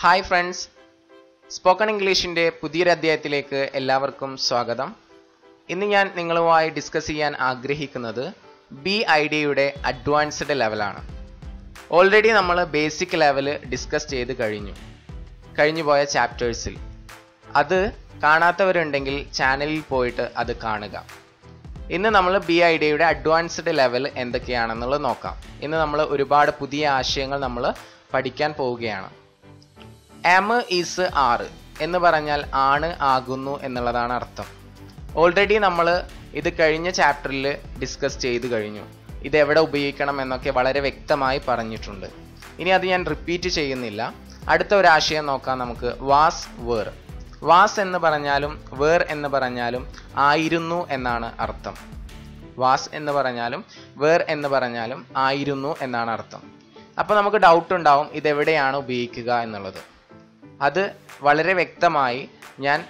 Hi friends spoken ഇംഗ്ലീഷിന്റെ പുതിയൊരു അധ്യായത്തിലേക്ക് എല്ലാവർക്കും സ്വാഗതം. ഇന്ന് ഞാൻ നിങ്ങളുമായി ഡിസ്കസ് ചെയ്യാൻ ആഗ്രഹിക്കുന്നത് ബി ഐ ഡിയുടെ അഡ്വാൻസ്ഡ് ലെവലാണ് ഓൾറെഡി നമ്മൾ ബേസിക് ലെവൽ ഡിസ്കസ് ചെയ്ത് കഴിഞ്ഞു. കഴിഞ്ഞു പോയ ചാപ്റ്റേഴ്സിൽ അത് കാണാത്തവരുണ്ടെങ്കിൽ ചാനലിൽ പോയിട്ട് അത് കാണുക. ഇന്ന് നമ്മൾ ബി ഐ ഡിയുടെ അഡ്വാൻസ്ഡ് ലെവൽ എന്തൊക്കെയാണെന്നുള്ളത് നോക്കാം. ഇന്ന് നമ്മൾ ഒരുപാട് പുതിയ ആശയങ്ങൾ നമ്മൾ പഠിക്കാൻ പോവുകയാണ്. എം ഈസ് ആറ് എന്ന് പറഞ്ഞാൽ ആണ് ആകുന്നു എന്നുള്ളതാണ് അർത്ഥം. ഓൾറെഡി നമ്മൾ ഇത് കഴിഞ്ഞ ചാപ്റ്ററിൽ ഡിസ്കസ് ചെയ്ത് കഴിഞ്ഞു. ഇത് എവിടെ ഉപയോഗിക്കണം എന്നൊക്കെ വളരെ വ്യക്തമായി പറഞ്ഞിട്ടുണ്ട്. ഇനി അത് ഞാൻ റിപ്പീറ്റ് ചെയ്യുന്നില്ല. അടുത്ത ഒരു ആശയം നോക്കാം നമുക്ക്. വാസ് വേർ വാസ് എന്ന് പറഞ്ഞാലും വേർ എന്ന് പറഞ്ഞാലും ആയിരുന്നു എന്നാണ് അർത്ഥം. വാസ് എന്ന് പറഞ്ഞാലും വേർ എന്ന് പറഞ്ഞാലും ആയിരുന്നു എന്നാണ് അർത്ഥം. അപ്പോൾ നമുക്ക് ഡൗട്ട് ഉണ്ടാവും ഇതെവിടെയാണ് ഉപയോഗിക്കുക എന്നുള്ളത്. അത് വളരെ വ്യക്തമായി ഞാൻ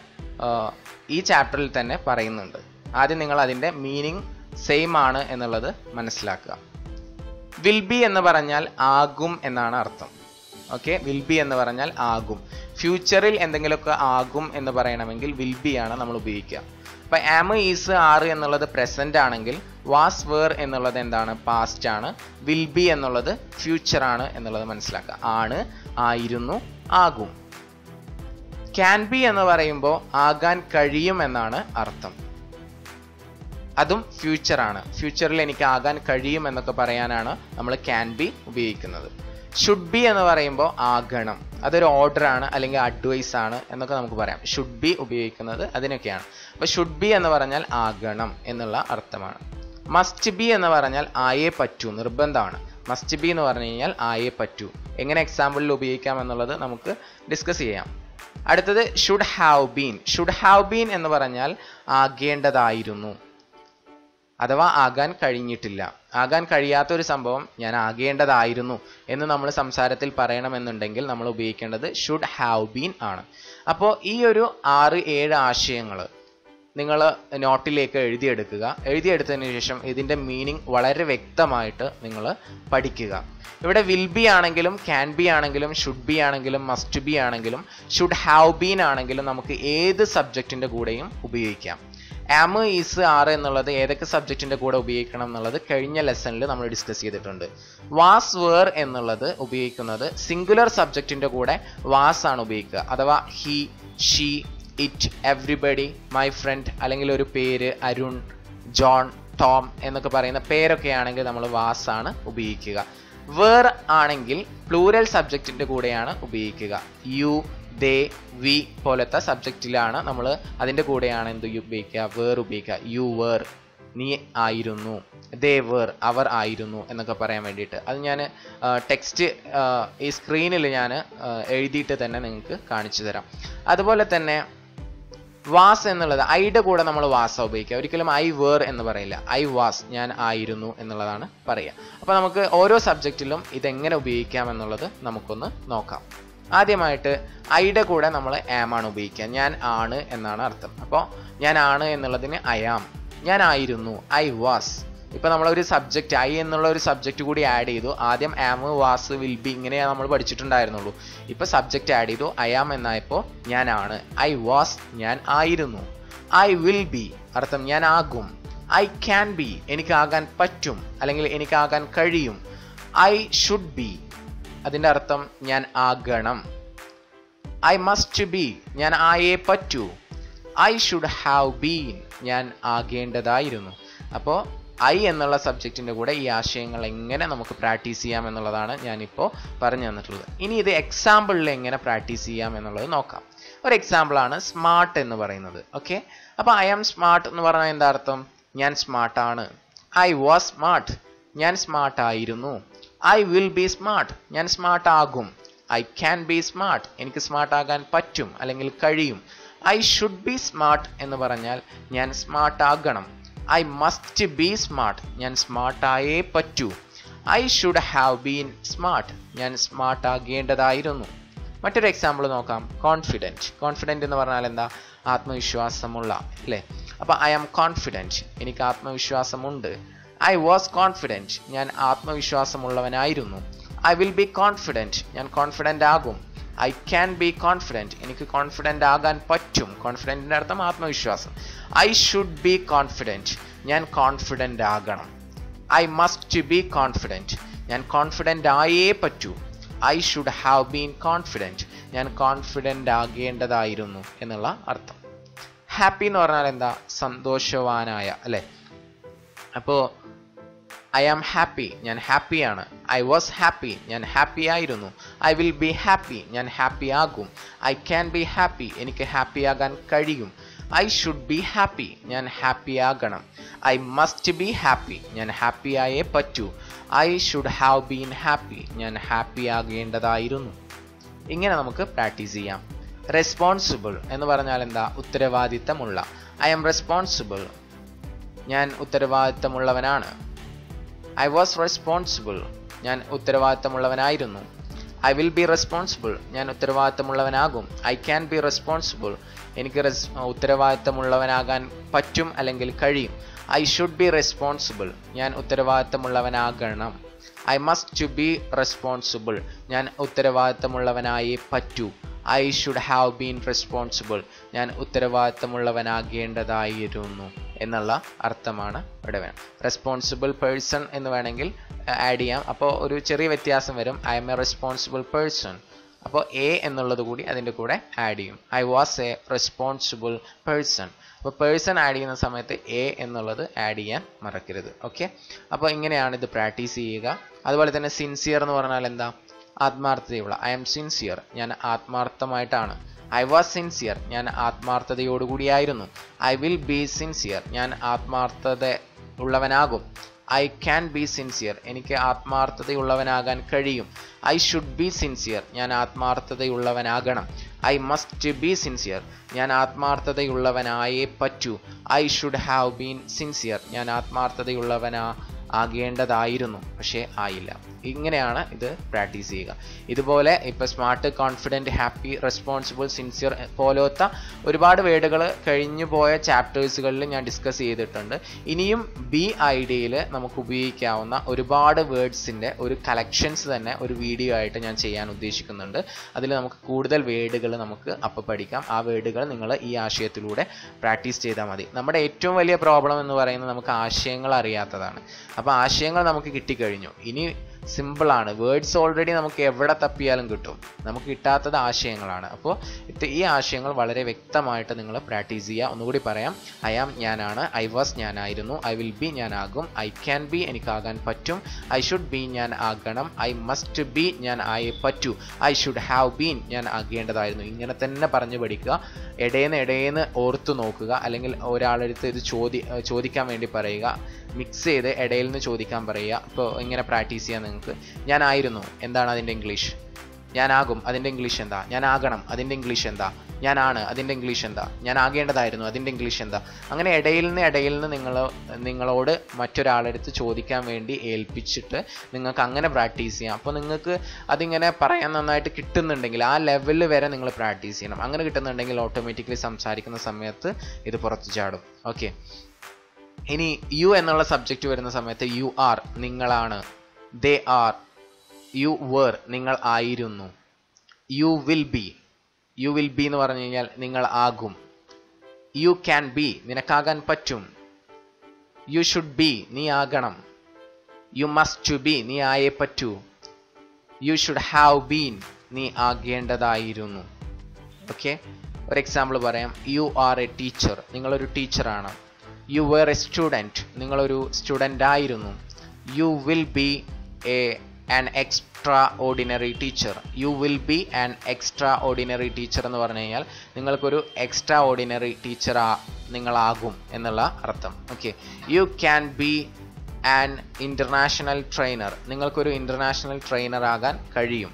ഈ ചാപ്റ്ററിൽ തന്നെ പറയുന്നുണ്ട്. ആദ്യം നിങ്ങൾ അതിന്റെ മീനിങ് സെയിം ആണ് എന്നുള്ളത് മനസ്സിലാക്കുക. വിൽ ബി എന്ന് പറഞ്ഞാൽ ആകും എന്നാണ് അർത്ഥം. ഓക്കെ വിൽ ബി എന്ന് പറഞ്ഞാൽ ആകും. ഫ്യൂച്ചറിൽ എന്തെങ്കിലുമൊക്കെ ആകും എന്ന് പറയണമെങ്കിൽ വിൽ ബി ആണ് നമ്മൾ ഉപയോഗിക്കുക. അപ്പം ആം ഈസ് ആറ് എന്നുള്ളത് പ്രസന്റ് ആണെങ്കിൽ വാസ് വേർ എന്നുള്ളത് എന്താണ്? പാസ്റ്റ് ആണ്. വിൽ ബി എന്നുള്ളത് ഫ്യൂച്ചർ ആണ് എന്നുള്ളത് മനസ്സിലാക്കുക. ആണ് ആയിരുന്നു ആകും. ക്യാൻ ബി എന്ന് പറയുമ്പോൾ ആകാൻ കഴിയും എന്നാണ് അർത്ഥം. അതും ഫ്യൂച്ചറാണ് ഫ്യൂച്ചറിൽ എനിക്ക് ആകാൻ കഴിയും എന്നൊക്കെ പറയാനാണ് നമ്മൾ ക്യാൻ ബി ഉപയോഗിക്കുന്നത്. ഷുഡ് ബി എന്ന് പറയുമ്പോൾ ആകണം. അതൊരു ഓർഡർ ആണ് അല്ലെങ്കിൽ അഡ്വൈസ് ആണ് എന്നൊക്കെ നമുക്ക് പറയാം. ഷുഡ് ബി ഉപയോഗിക്കുന്നത് അതിനൊക്കെയാണ്. അപ്പോൾ ഷുഡ് ബി എന്ന് പറഞ്ഞാൽ ആകണം എന്നുള്ള അർത്ഥമാണ്. മസ്റ്റ് ബി എന്ന് പറഞ്ഞാൽ ആയേ പറ്റൂ നിർബന്ധമാണ്. മസ്റ്റ് ബി എന്ന് പറഞ്ഞു കഴിഞ്ഞാൽ ആയേ പറ്റൂ. എങ്ങനെ എക്സാമ്പിളിൽ ഉപയോഗിക്കാം എന്നുള്ളത് നമുക്ക് ഡിസ്കസ് ചെയ്യാം. അടുത്തത് should have been should have been എന്ന് പറഞ്ഞാൽ ആകേണ്ടതായിരുന്നു. അഥവാ ആകാൻ കഴിഞ്ഞിട്ടില്ല. ആകാൻ കഴിയാത്ത ഒരു സംഭവം ഞാൻ ആകേണ്ടതായിരുന്നു എന്ന് നമ്മൾ സംസാരത്തിൽ പറയണമെന്നുണ്ടെങ്കിൽ നമ്മൾ ഉപയോഗിക്കേണ്ടത് ഷുഡ് ഹാവ് ബീൻ ആണ്. അപ്പോൾ ഈ ഒരു ആറ് ഏഴ് ആശയങ്ങൾ നിങ്ങൾ നോട്ടിലേക്ക് എഴുതിയെടുക്കുക. എഴുതിയെടുത്തതിന് ശേഷം ഇതിന്റെ മീനിങ് വളരെ വ്യക്തമായിട്ട് നിങ്ങൾ പഠിക്കുക. ഇവിടെ വിൽ ബി ആണെങ്കിലും ക്യാൻ ബി ആണെങ്കിലും ഷുഡ് ബി ആണെങ്കിലും മസ്റ്റ് ബി ആണെങ്കിലും ഷുഡ് ഹാവ് ബീൻ ആണെങ്കിലും നമുക്ക് ഏത് സബ്ജക്റ്റിന്റെ കൂടെയും ഉപയോഗിക്കാം. ആം ഈസ് ആർ എന്നുള്ളത് ഏതൊക്കെ സബ്ജക്റ്റിന്റെ കൂടെ ഉപയോഗിക്കണം എന്നുള്ളത് കഴിഞ്ഞ ലെസണിൽ നമ്മൾ ഡിസ്കസ് ചെയ്തിട്ടുണ്ട്. വാസ് വേർ എന്നുള്ളത് ഉപയോഗിക്കുന്നത് സിംഗുലർ സബ്ജക്റ്റിന്റെ കൂടെ വാസ് ആണ് ഉപയോഗിക്കുക. അഥവാ he she it everybody my friend അല്ലെങ്കിൽ ഒരു പേര് അരുൺ ജോൺ ടോം എന്നൊക്കെ പറയുന്ന പേരൊക്കെ ആണെങ്കിൽ നമ്മൾ വാസ് ആണ് ഉപയോഗിക്കുക. വേർ ആണെങ്കിൽ പ്ലൂരൽ സബ്ജക്റ്റിന്റെ കൂടെയാണ് ഉപയോഗിക്കുക. യു ദേ വി പോലത്തെ സബ്ജക്റ്റിലാണ് നമ്മൾ അതിന്റെ കൂടെയാണ് എന്ത് ഉപയോഗിക്കുക? വേർ ഉപയോഗിക്കുക. യു വേർ നീ ആയിരുന്നു. ദേ വേർ അവർ ആയിരുന്നു എന്നൊക്കെ പറയാൻ വേണ്ടിയിട്ട്. അത് ഞാൻ ടെക്സ്റ്റ് ഈ സ്ക്രീനിൽ ഞാൻ എഴുതിയിട്ട് തന്നെ നിങ്ങൾക്ക് കാണിച്ചു തരാം. അതുപോലെ തന്നെ വാസ് എന്നുള്ളത് ഐയുടെ കൂടെ നമ്മൾ വാസ ഉപയോഗിക്കുക. ഒരിക്കലും ഐ വേർ എന്ന് പറയില്ല. ഐ വാസ് ഞാൻ ആയിരുന്നു എന്നുള്ളതാണ് പറയുക. അപ്പോൾ നമുക്ക് ഓരോ സബ്ജക്റ്റിലും ഇതെങ്ങനെ ഉപയോഗിക്കാം എന്നുള്ളത് നമുക്കൊന്ന് നോക്കാം. ആദ്യമായിട്ട് ഐയുടെ കൂടെ നമ്മൾ ആം ആണ് ഉപയോഗിക്കുക. ഞാൻ ആണ് എന്നാണ് അർത്ഥം. അപ്പോൾ ഞാൻ ആണ് എന്നുള്ളതിന് ഐ ആം ഞാൻ ആയിരുന്നു. ഐ വാസ് ഇപ്പൊ നമ്മളൊരു സബ്ജക്റ്റ് ഐ എന്നുള്ള ഒരു സബ്ജക്റ്റ് കൂടി ആഡ് ചെയ്തു. ആദ്യം ആം വാസ് വിൽ ബി ഇങ്ങനെ നമ്മൾ പഠിച്ചിട്ടുണ്ടായിരുന്നുള്ളൂ. ഇപ്പോൾ സബ്ജക്റ്റ് ആഡ് ചെയ്തു. ഐ ആം എന്നായപ്പോൾ ഞാനാണ്. ഐ വാസ് ഞാൻ ആയിരുന്നു. ഐ വിൽ ബി അർത്ഥം ഞാൻ ആകും. ഐ ക്യാൻ ബി എനിക്കാകാൻ പറ്റും. അല്ലെങ്കിൽ എനിക്കാകാൻ കഴിയും. ഐ ഷുഡ് ബി അതിന്റെ അർത്ഥം ഞാൻ ആകണം. ഐ മസ്റ്റ് ബി ഞാൻ ആയേ പറ്റൂ. ഐ ഷുഡ് ഹാവ് ബീൻ ഞാൻ ആകേണ്ടതായിരുന്നു. അപ്പോൾ ഐ എന്നുള്ള സബ്ജക്റ്റിന്റെ കൂടെ ഈ ആശയങ്ങൾ എങ്ങനെ നമുക്ക് പ്രാക്ടീസ് ചെയ്യാം എന്നുള്ളതാണ് ഞാനിപ്പോൾ പറഞ്ഞു തന്നിട്ടുള്ളത്. ഇനി ഇത് എക്സാമ്പിളിൽ എങ്ങനെ പ്രാക്ടീസ് ചെയ്യാം എന്നുള്ളത് നോക്കാം. ഒരു എക്സാമ്പിളാണ് സ്മാർട്ട് എന്ന് പറയുന്നത്. ഓക്കെ? അപ്പോൾ ഐ ആം സ്മാർട്ട് എന്ന് പറഞ്ഞാൽ എന്താ അർത്ഥം? ഞാൻ സ്മാർട്ടാണ് ഐ വാസ് സ്മാർട്ട് ഞാൻ സ്മാർട്ട് ആയിരുന്നു. ഐ വിൽ ബി സ്മാർട്ട് ഞാൻ സ്മാർട്ട് ആകും. ഐ ക്യാൻ ബി സ്മാർട്ട് എനിക്ക് സ്മാർട്ട് ആകാൻ പറ്റും അല്ലെങ്കിൽ കഴിയും. ഐ ഷുഡ് ബി സ്മാർട്ട് എന്ന് പറഞ്ഞാൽ ഞാൻ സ്മാർട്ട് ആകണം. ഐ മസ്റ്റ് ബി സ്മാർട്ട് ഞാൻ സ്മാർട്ടായേ പറ്റൂ. I should have been smart ഞാൻ സ്മാർട്ട് ആകേണ്ടതായിരുന്നു. മറ്റൊരു എക്സാമ്പിൾ നോക്കാം. കോൺഫിഡന്റ് കോൺഫിഡന്റ് എന്ന് പറഞ്ഞാൽ എന്താ? ആത്മവിശ്വാസമുള്ള അല്ലേ? അപ്പോൾ ഐ ആം കോൺഫിഡന്റ് എനിക്ക് ആത്മവിശ്വാസമുണ്ട്. ഐ വാസ് കോൺഫിഡന്റ് ഞാൻ ആത്മവിശ്വാസമുള്ളവനായിരുന്നു. ഐ വിൽ ബി കോൺഫിഡന്റ് ഞാൻ കോൺഫിഡന്റ് ആകും. ഐ ക്യാൻ ബി കോൺഫിഡന്റ് എനിക്ക് കോൺഫിഡന്റ് ആകാൻ പറ്റും. കോൺഫിഡന്റിന്റെ അർത്ഥം ആത്മവിശ്വാസം. ഐ ഷുഡ് ബി കോൺഫിഡന്റ് ഞാൻ കോൺഫിഡന്റ് ആകണം. ഐ മസ്റ്റ് ബി കോൺഫിഡന്റ് ഞാൻ കോൺഫിഡന്റ് ആയേ പറ്റൂ. I should have been confident ഞാൻ കോൺഫിഡന്റ് ആകേണ്ടതായിരുന്നു എന്നുള്ള അർത്ഥം. ഹാപ്പി എന്ന് പറഞ്ഞാൽ എന്താ? സന്തോഷവാനായ അല്ലേ? അപ്പോൾ ഐ ആം ഹാപ്പി ഞാൻ ഹാപ്പിയാണ് ഐ വാസ് ഹാപ്പി ഞാൻ ഹാപ്പി ആയിരുന്നു. ഐ വിൽ ബി ഹാപ്പി ഞാൻ ഹാപ്പി ആകും. ഐ ക്യാൻ ബി ഹാപ്പി എനിക്ക് ഹാപ്പി ആകാൻ കഴിയും. ഐ ഷുഡ് ബി ഹാപ്പി ഞാൻ ഹാപ്പി ആകണം. ഐ മസ്റ്റ് ബി ഹാപ്പി ഞാൻ ഹാപ്പി ആയേ പറ്റൂ. I should have been happy ഞാൻ ഹാപ്പി ആകേണ്ടതായിരുന്നു. ഇങ്ങനെ നമുക്ക് പ്രാക്ടീസ് ചെയ്യാം. റെസ്പോൺസിബിൾ എന്ന് പറഞ്ഞാൽ എന്താ? ഉത്തരവാദിത്തമുള്ള. ഐ ആം റെസ്പോൺസിബിൾ ഞാൻ ഉത്തരവാദിത്തമുള്ളവനാണ്. ഐ വാസ് റെസ്പോൺസിബിൾ ഞാൻ ഉത്തരവാദിത്തമുള്ളവനായിരുന്നു. ഐ വിൽ ബി റെസ്പോൺസിബിൾ ഞാൻ ഉത്തരവാദിത്തമുള്ളവനാകും. ഐ ക്യാൻ ബി റെസ്പോൺസിബിൾ എനിക്ക് റെസ് ഉത്തരവാദിത്തമുള്ളവനാകാൻ പറ്റും അല്ലെങ്കിൽ കഴിയും. ഐ ഷുഡ് ബി റെസ്പോൺസിബിൾ ഞാൻ ഉത്തരവാദിത്തമുള്ളവനാകണം. I must to be responsible ഞാൻ ഉത്തരവാദിത്തമുള്ളവനായി പറ്റൂ. I should have been responsible ഞാൻ ഉത്തരവാദിത്തമുള്ളവനാകേണ്ടതായിരുന്നു. എന്നുള്ള അർത്ഥമാണ് ഇവിടെ വേണം. റെസ്പോൺസിബിൾ പേഴ്സൺ എന്ന് വേണമെങ്കിൽ ആഡ് ചെയ്യാം. അപ്പോൾ ഒരു ചെറിയ വ്യത്യാസം വരും. I am a responsible person അപ്പോൾ എ എന്നുള്ളത് കൂടി അതിന്റെ കൂടെ ആഡ് ചെയ്യും. I was a responsible person അപ്പോൾ പേഴ്സൺ ആഡ് ചെയ്യുന്ന സമയത്ത് എ എന്നുള്ളത് ആഡ് ചെയ്യാൻ മറക്കരുത്. ഓക്കെ അപ്പോൾ ഇങ്ങനെയാണ് ഇത് പ്രാക്ടീസ് ചെയ്യുക. അതുപോലെ തന്നെ സിൻസിയർ എന്ന് പറഞ്ഞാൽ എന്താ? ആത്മാർത്ഥതയുള്ള. ഐ എം സിൻസിയർ ഞാൻ ആത്മാർത്ഥമായിട്ടാണ്. ഐ വാസ് സിൻസിയർ ഞാൻ ആത്മാർത്ഥതയോടുകൂടിയായിരുന്നു. ഐ വിൽ ബി സിൻസിയർ ഞാൻ ആത്മാർത്ഥത ഉള്ളവനാകും. ഐ ക്യാൻ ബി സിൻസിയർ എനിക്ക് ആത്മാർത്ഥതയുള്ളവനാകാൻ കഴിയും. ഐ ഷുഡ് ബി സിൻസിയർ ഞാൻ ആത്മാർത്ഥതയുള്ളവനാകണം. ഐ മസ്റ്റ് ബി സിൻസിയർ ഞാൻ ആത്മാർത്ഥതയുള്ളവനായേ പറ്റൂ. I should have been sincere ഞാൻ ആത്മാർത്ഥതയുള്ളവനാ ആകേണ്ടതായിരുന്നു. പക്ഷേ ആയില്ല. ഇങ്ങനെയാണ് ഇത് പ്രാക്ടീസ് ചെയ്യുക. ഇതുപോലെ ഇപ്പോൾ smart confident happy responsible sincere പോലത്തെ ഒരുപാട് വേർഡുകൾ കഴിഞ്ഞു പോയ ചാപ്റ്റേഴ്സുകളിൽ ഞാൻ ഡിസ്കസ് ചെയ്തിട്ടുണ്ട്. ഇനിയും ബി ഐഡിയയിൽ നമുക്ക് ഉപയോഗിക്കാവുന്ന ഒരുപാട് വേർഡ്സിന്റെ ഒരു കളക്ഷൻസ് തന്നെ ഒരു വീഡിയോ ആയിട്ട് ഞാൻ ചെയ്യാൻ ഉദ്ദേശിക്കുന്നുണ്ട്. അതിൽ നമുക്ക് കൂടുതൽ വേർഡുകൾ നമുക്ക് അപ്പോൾ പഠിക്കാം. ആ വേർഡുകൾ നിങ്ങൾ ഈ ആശയത്തിലൂടെ പ്രാക്ടീസ് ചെയ്താൽ മതി. നമ്മുടെ ഏറ്റവും വലിയ പ്രോബ്ലം എന്ന് പറയുന്നത് നമുക്ക് ആശയങ്ങൾ അറിയാത്തതാണ്. അപ്പോൾ ആശയങ്ങൾ നമുക്ക് കിട്ടിക്കഴിഞ്ഞു. ഇനി സിമ്പിളാണ് വേർഡ്സ് ഓൾറെഡി നമുക്ക് എവിടെ തപ്പിയാലും കിട്ടും. നമുക്ക് കിട്ടാത്തത് ആശയങ്ങളാണ്. അപ്പോൾ ഈ ആശയങ്ങൾ വളരെ വ്യക്തമായിട്ട് നിങ്ങൾ പ്രാക്ടീസ് ചെയ്യുക. ഒന്നുകൂടി പറയാം. ഐ ആം ഞാനാണ്. ഐ വാസ് ഞാനായിരുന്നു. ഐ വിൽ ബി ഞാനാകും. ഐ ക്യാൻ ബി എനിക്കാകാൻ പറ്റും. ഐ ഷുഡ് ബി ഞാൻ ആകണം ഐ മസ്റ്റ് ബി ഞാൻ ആയേ പറ്റൂ. ഐ ഷുഡ് ഹാവ് ബീൻ ഞാൻ ആകേണ്ടതായിരുന്നു. ഇങ്ങനെ തന്നെ പറഞ്ഞു പഠിക്കുക. ഇടേന്ന് ഇടേന്ന് ഓർത്തു നോക്കുക. അല്ലെങ്കിൽ ഒരാളെടുത്ത് ഇത് ചോദി ചോദിക്കാൻ വേണ്ടി പറയുക. മിക്സ് ചെയ്ത് ഇടയിൽ നിന്ന് ചോദിക്കാൻ പറയുക. ഇപ്പോൾ ഇങ്ങനെ പ്രാക്ടീസ് ചെയ്യാൻ നിങ്ങൾക്ക്. ഞാനായിരുന്നു. എന്താണ് അതിന്റെ ഇംഗ്ലീഷ് ഞാനാകും. അതിന്റെ ഇംഗ്ലീഷ് എന്താ? ഞാനാകണം. അതിന്റെ ഇംഗ്ലീഷ് എന്താ? ഞാനാണ്. അതിന്റെ ഇംഗ്ലീഷ് എന്താ? ഞാൻ ആകേണ്ടതായിരുന്നു അതിന്റെ ഇംഗ്ലീഷ് എന്താ? അങ്ങനെ ഇടയിൽ നിന്ന് ഇടയിൽ നിന്ന് നിങ്ങൾ നിങ്ങളോട് മറ്റൊരാളെടുത്ത് ചോദിക്കാൻ വേണ്ടി ഏൽപ്പിച്ചിട്ട് നിങ്ങൾക്ക് അങ്ങനെ പ്രാക്ടീസ് ചെയ്യാം. അപ്പോൾ നിങ്ങൾക്ക് അതിങ്ങനെ പറയാൻ നന്നായിട്ട് കിട്ടുന്നുണ്ടെങ്കിൽ ആ ലെവലിൽ വരെ നിങ്ങൾ പ്രാക്ടീസ് ചെയ്യണം. അങ്ങനെ കിട്ടുന്നുണ്ടെങ്കിൽ ഓട്ടോമാറ്റിക്കലി സംസാരിക്കുന്ന സമയത്ത് ഇത് പുറത്തു ചാടും. ഓക്കെ ഇനി യു എന്നുള്ള സബ്ജക്റ്റ് വരുന്ന സമയത്ത് യു ആർ നിങ്ങളാണ്. ദേ ആർ യു വേർ നിങ്ങൾ ആയിരുന്നു. You will be you will be എന്ന് പറഞ്ഞു കഴിഞ്ഞാൽ നിങ്ങൾ ആകും. യു ക്യാൻ ബി നിനക്കാകാൻ പറ്റും. യു ഷുഡ് ബി നീ ആകണം. യു മസ്റ്റ് ടു ബി നീ ആയേ പറ്റൂ. യു ഷുഡ് ഹാവ് ബീൻ നീ ആകേണ്ടതായിരുന്നു. ഓക്കെ ഒരു എക്സാമ്പിൾ പറയാം. യു ആർ എ ടീച്ചർ നിങ്ങളൊരു ടീച്ചറാണ്. യു വേർ എ സ്റ്റുഡന്റ് നിങ്ങളൊരു സ്റ്റുഡന്റ് ആയിരുന്നു. You will be a an extraordinary teacher you will be an extraordinary teacher എന്ന് പറഞ്ഞു കഴിഞ്ഞാൽ നിങ്ങൾക്കൊരു എക്സ്ട്രാ ഓർഡിനറി ടീച്ചർ നിങ്ങളാകും എന്നുള്ള അർത്ഥം. Okay you can be an international trainer നിങ്ങൾക്കൊരു ഇന്റർനാഷണൽ ട്രെയിനർ ആകാൻ കഴിയും.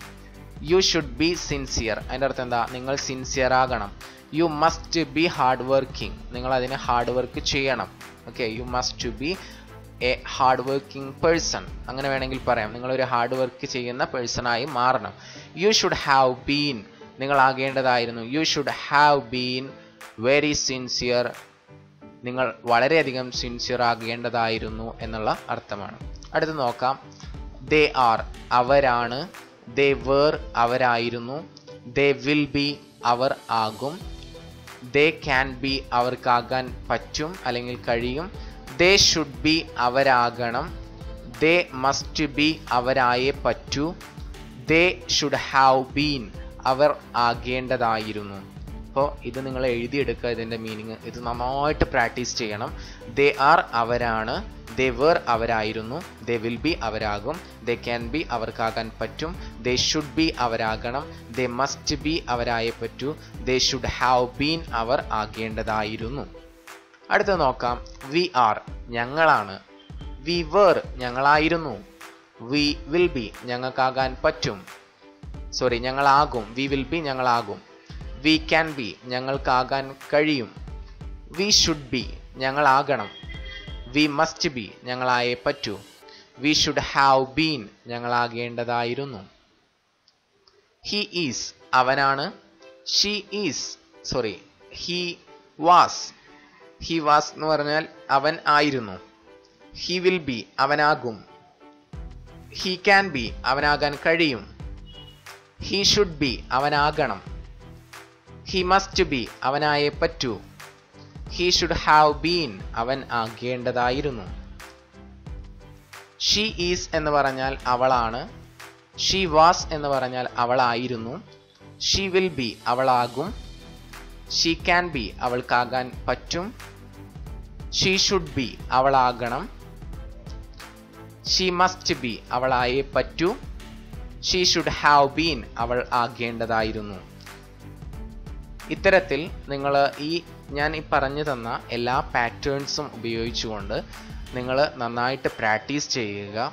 യു ഷുഡ് ബി സിൻസിയർ അതിന്റെ അർത്ഥം എന്താ? നിങ്ങൾ സിൻസിയർ ആകണം. You must be hard working നിങ്ങൾ അതിന് ഹാർഡ് വർക്ക് ചെയ്യണം. Okay you must be a hard working person അങ്ങനെ വേണമെങ്കിൽ പറയാം. നിങ്ങളൊരു ഹാർഡ് വർക്ക് ചെയ്യുന്ന പേഴ്സണായി മാറണം. യു ഷുഡ് ഹാവ് ബീൻ നിങ്ങൾ ആകേണ്ടതായിരുന്നു you should have been very sincere നിങ്ങൾ വളരെയധികം സിൻസിയർ ആകേണ്ടതായിരുന്നു എന്നുള്ള അർത്ഥമാണ്. അടുത്ത് നോക്കാം. ദേ ആർ അവരാണ്. ദേ വേർ അവരായിരുന്നു. ദേ വിൽ ബി അവർ ആകും. ദേ ക്യാൻ ബി അവർക്കാകാൻ പറ്റും. അല്ലെങ്കിൽ കഴിയും. ദേ ഷുഡ് ബി അവരാകണം. ദേ മസ്റ്റ് ബി അവരായേ പറ്റൂ. ദേ ഷുഡ് ഹാവ് ബീൻ അവർ ആകേണ്ടതായിരുന്നു. അപ്പോൾ ഇത് നിങ്ങൾ എഴുതിയെടുക്കുക ഇതിന്റെ മീനിങ് ഇത് നന്നായിട്ട് പ്രാക്ടീസ് ചെയ്യണം. ദേ ആർ അവരാണ്. ദേ വേർ അവരായിരുന്നു. ദേ വിൽ ബി അവരാകും. ദേ ക്യാൻ ബി അവർക്കാകാൻ പറ്റും. ദേ ഷുഡ് ബി അവരാകണം. ദേ മസ്റ്റ് ബി അവരായേ പറ്റൂ. ദേ ഷുഡ് ഹാവ് ബീൻ അവർ ആകേണ്ടതായിരുന്നു. അടുത്ത നോക്കാം. വി ആർ ഞങ്ങളാണ്. വി വേർ ഞങ്ങളായിരുന്നു. വി വിൽ ബി ഞങ്ങൾക്കാകാൻ പറ്റും. സോറി ഞങ്ങളാകും. വി വിൽ ബി ഞങ്ങളാകും. വി ക്യാൻ ബി ഞങ്ങൾക്കാകാൻ കഴിയും. വി ഷുഡ് ബി ഞങ്ങളാകണം. വി മസ്റ്റ് ബി ഞങ്ങളായേ പറ്റൂ. വി ഷുഡ് ഹാവ് ബീൻ ഞങ്ങളാകേണ്ടതായിരുന്നു. ഹി ഈസ് അവനാണ്. She is sorry he was he was എന്ന് പറഞ്ഞാൽ അവൻ ആയിരുന്നു. ഹി വിൽ ബി അവനാകും. ഹി ക്യാൻ ബി അവനാകാൻ കഴിയും. ഹി ഷുഡ് ബി അവനാകണം. ഹി മസ്റ്റ് ബി അവനായേ പറ്റൂ. ഹി ഷുഡ് ഹാവ് ബീൻ അവൻ ആകേണ്ടതായിരുന്നു. ഷീ ഈസ് എന്ന് പറഞ്ഞാൽ അവളാണ്. ഷീ വാസ് എന്ന് പറഞ്ഞാൽ അവളായിരുന്നു. ഷീ വിൽ ബി അവളാകും. ഷീ ക്യാൻ ബി അവൾക്കാകാൻ പറ്റും. ഷീ ഷുഡ് ബി അവളാകണം. ഷീ മസ്റ്റ് ബി അവളായേ പറ്റൂ. ഷീ ഷുഡ് ഹാവ് ബീൻ അവൾ ആകേണ്ടതായിരുന്നു. ഇത്തരത്തിൽ നിങ്ങൾ ഈ ഞാൻ ഈ പറഞ്ഞു തന്ന എല്ലാ പാറ്റേൺസും ഉപയോഗിച്ചുകൊണ്ട് നിങ്ങൾ നന്നായിട്ട് പ്രാക്ടീസ് ചെയ്യുക.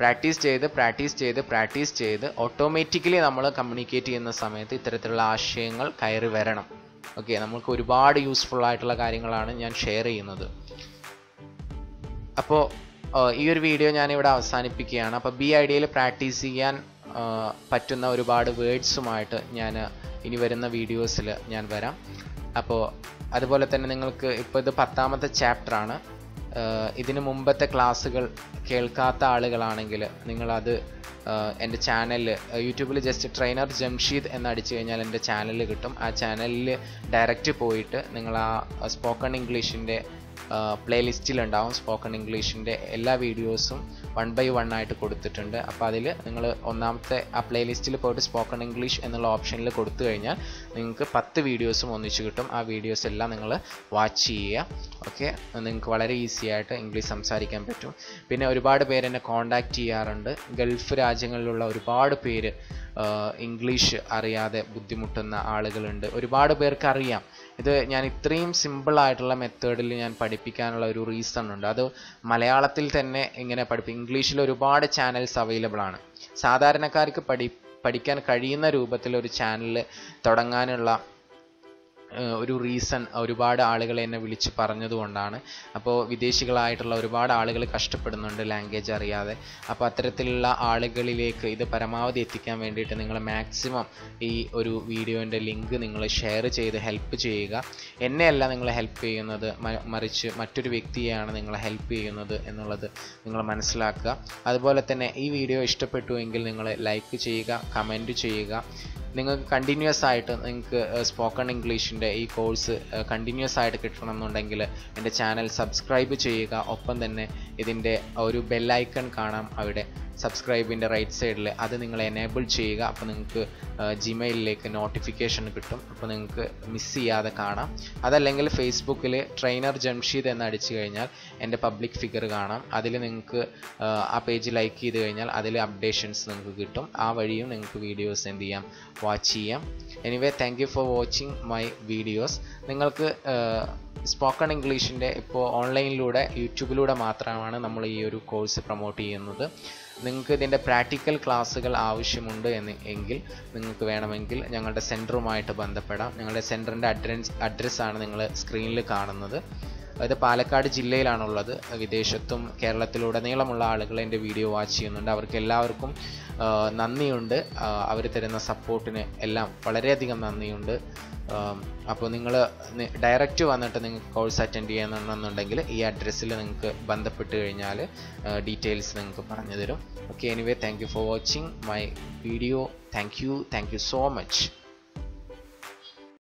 പ്രാക്ടീസ് ചെയ്ത് പ്രാക്ടീസ് ചെയ്ത് പ്രാക്ടീസ് ചെയ്ത് ഓട്ടോമാറ്റിക്കലി നമ്മൾ കമ്മ്യൂണിക്കേറ്റ് ചെയ്യുന്ന സമയത്ത് ഇത്തരത്തിലുള്ള ആശയങ്ങൾ കയറി വരണം. ഓക്കെ നമുക്ക് ഒരുപാട് യൂസ്ഫുൾ ആയിട്ടുള്ള കാര്യങ്ങളാണ് ഞാൻ ഷെയർ ചെയ്യുന്നത്. അപ്പോൾ ഈ ഒരു വീഡിയോ ഞാനിവിടെ അവസാനിപ്പിക്കുകയാണ്. അപ്പോൾ ബി ഐഡിയയിൽ പ്രാക്ടീസ് ചെയ്യാൻ പറ്റുന്ന ഒരുപാട് വേഡ്സുമായിട്ട് ഞാൻ ഇനി വരുന്ന വീഡിയോസിൽ ഞാൻ വരാം. അപ്പോൾ അതുപോലെ തന്നെ നിങ്ങൾക്ക് ഇപ്പോൾ ഇത് പത്താമത്തെ ചാപ്റ്ററാണ് ഇതിനു മുമ്പത്തെ ക്ലാസ്സുകൾ കേൾക്കാത്ത ആളുകളാണെങ്കിൽ നിങ്ങളത് എന്റെ ചാനലിൽ യൂട്യൂബിൽ ജസ്റ്റ് ട്രെയിനർ ജംഷീദ് എന്ന് അടിച്ചു കഴിഞ്ഞാൽ എന്റെ ചാനൽ കിട്ടും. ആ ചാനലിൽ ഡയറക്റ്റ് പോയിട്ട് നിങ്ങൾ ആ സ്പോക്കൺ ഇംഗ്ലീഷിന്റെ പ്ലേലിസ്റ്റിലുണ്ടാവും സ്പോക്കൺ ഇംഗ്ലീഷിന്റെ എല്ലാ വീഡിയോസും ബൈ വൺ ആയിട്ട് കൊടുത്തിട്ടുണ്ട്. അപ്പോൾ അതിൽ നിങ്ങൾ ഒന്നാമത്തെ ആ പ്ലേലിസ്റ്റിൽ പോയിട്ട് സ്പോക്കൺ ഇംഗ്ലീഷ് എന്നുള്ള ഓപ്ഷനിൽ കൊടുത്തു കഴിഞ്ഞാൽ നിങ്ങൾക്ക് പത്ത് വീഡിയോസും ഒന്നിച്ച് കിട്ടും. ആ വീഡിയോസ് എല്ലാം നിങ്ങൾ വാച്ച് ചെയ്യുക. ഓക്കെ നിങ്ങൾക്ക് വളരെ ഈസി ആയിട്ട് ഇംഗ്ലീഷ് സംസാരിക്കാൻ പറ്റും. പിന്നെ ഒരുപാട് പേര് എന്നെ കോണ്ടാക്ട് ചെയ്യാറുണ്ട്. ഗൾഫ് രാജ്യങ്ങളിലുള്ള ഒരുപാട് പേര് ഇംഗ്ലീഷ് അറിയാതെ ബുദ്ധിമുട്ടുന്ന ആളുകളുണ്ട്. ഒരുപാട് പേർക്ക് അറിയാം. ഇത് ഞാൻ ഇത്രയും സിമ്പിളായിട്ടുള്ള മെത്തേഡിൽ ഞാൻ പഠിപ്പിക്കാനുള്ള ഒരു റീസൺ ഉണ്ട്. അത് മലയാളത്തിൽ തന്നെ ഇങ്ങനെ പഠിപ്പി ഇംഗ്ലീഷിൽ ഒരുപാട് ചാനൽസ് അവൈലബിൾ ആണ്. സാധാരണക്കാർക്ക് പഠി പഠിക്കാൻ കഴിയുന്ന രൂപത്തിൽ ഒരു ചാനൽ തുടങ്ങാനുള്ള ഒരു റീസൺ ഒരുപാട് ആളുകൾ എന്നെ വിളിച്ച് പറഞ്ഞതുകൊണ്ടാണ്. അപ്പോൾ വിദേശികളായിട്ടുള്ള ഒരുപാട് ആളുകൾ കഷ്ടപ്പെടുന്നുണ്ട് ലാംഗ്വേജ് അറിയാതെ. അപ്പോൾ അത്തരത്തിലുള്ള ആളുകളിലേക്ക് ഇത് പരമാവധി എത്തിക്കാൻ വേണ്ടിയിട്ട് നിങ്ങൾ മാക്സിമം ഈ ഒരു വീഡിയോന്റെ ലിങ്ക് നിങ്ങൾ ഷെയർ ചെയ്ത് ഹെൽപ്പ് ചെയ്യുക. എന്നെയല്ല നിങ്ങൾ ഹെൽപ്പ് ചെയ്യുന്നത് മറിച്ച് മറ്റൊരു വ്യക്തിയെയാണ് നിങ്ങൾ ഹെൽപ്പ് ചെയ്യുന്നത് എന്നുള്ളത് നിങ്ങൾ മനസ്സിലാക്കുക. അതുപോലെ തന്നെ ഈ വീഡിയോ ഇഷ്ടപ്പെട്ടു എങ്കിൽ നിങ്ങൾ ലൈക്ക് ചെയ്യുക കമന്റ് ചെയ്യുക. നിങ്ങൾക്ക് കണ്ടിന്യൂസ് ആയിട്ട് നിങ്ങൾക്ക് സ്പോക്കൺ ഇംഗ്ലീഷിന്റെ ഈ കോഴ്സ് കണ്ടിന്യൂസ് ആയിട്ട് കിട്ടണമെന്നുണ്ടെങ്കിൽ എന്റെ ചാനൽ സബ്സ്ക്രൈബ് ചെയ്യുക. ഒപ്പം തന്നെ ഇതിന്റെ ഒരു ബെല്ലൈക്കൺ കാണാം അവിടെ. സബ്സ്ക്രൈബിന്റെ റൈറ്റ് സൈഡിൽ അത് നിങ്ങൾ എനേബിൾ ചെയ്യുക. അപ്പോൾ നിങ്ങൾക്ക് ജിമെയിലിലേക്ക് നോട്ടിഫിക്കേഷൻ കിട്ടും. അപ്പോൾ നിങ്ങൾക്ക് മിസ് ചെയ്യാതെ കാണാം. അതല്ലെങ്കിൽ ഫേസ്ബുക്കിൽ ട്രെയിനർ ജംഷീദ് എന്ന് അടിച്ചു കഴിഞ്ഞാൽ എന്റെ പബ്ലിക് ഫിഗർ കാണാം. അതിൽ നിങ്ങൾക്ക് ആ പേജ് ലൈക്ക് ചെയ്ത് കഴിഞ്ഞാൽ അതിൽ അപ്ഡേഷൻസ് നിങ്ങൾക്ക് കിട്ടും. ആ വഴിയും നിങ്ങൾക്ക് വീഡിയോസ് എന്ത് ചെയ്യാം? വാച്ച് ചെയ്യാം. Anyway thank for watching my videos നിങ്ങൾക്ക് സ്പോക്കൺ ഇംഗ്ലീഷിന്റെ ഇപ്പോൾ ഓൺലൈനിലൂടെ യൂട്യൂബിലൂടെ മാത്രമാണ് നമ്മൾ ഈ ഒരു കോഴ്സ് പ്രൊമോട്ട് ചെയ്യുന്നത്. നിങ്ങൾക്ക് ഇതിന്റെ പ്രാക്ടിക്കൽ ക്ലാസ്സുകൾ ആവശ്യമുണ്ട് എന്ന് എങ്കിൽ നിങ്ങൾക്ക് വേണമെങ്കിൽ ഞങ്ങളുടെ സെന്ററുമായിട്ട് ബന്ധപ്പെടാം. ഞങ്ങളുടെ സെന്ററിന്റെ അഡ്രസ് അഡ്രസ്സാണ് നിങ്ങൾ സ്ക്രീനിൽ കാണുന്നത്. അത് പാലക്കാട് ജില്ലയിലാണുള്ളത്. വിദേശത്തും കേരളത്തിലുടനീളമുള്ള ആളുകൾ എന്റെ വീഡിയോ വാച്ച് ചെയ്യുന്നുണ്ട്. അവർക്ക് എല്ലാവർക്കും നന്ദിയുണ്ട്. അവർ തരുന്ന സപ്പോർട്ടിന് എല്ലാം വളരെയധികം നന്ദിയുണ്ട്. അപ്പോൾ നിങ്ങൾ ഡയറക്റ്റ് വന്നിട്ട് നിങ്ങൾക്ക് കോഴ്സ് അറ്റൻഡ് ചെയ്യണമെന്നുണ്ടെങ്കിൽ ഈ അഡ്രസ്സിൽ നിങ്ങൾക്ക് ബന്ധപ്പെട്ട് കഴിഞ്ഞാൽ ഡീറ്റെയിൽസ് നിങ്ങൾക്ക് പറഞ്ഞു തരും okay anyway thank you for watching my video thank you thank you so much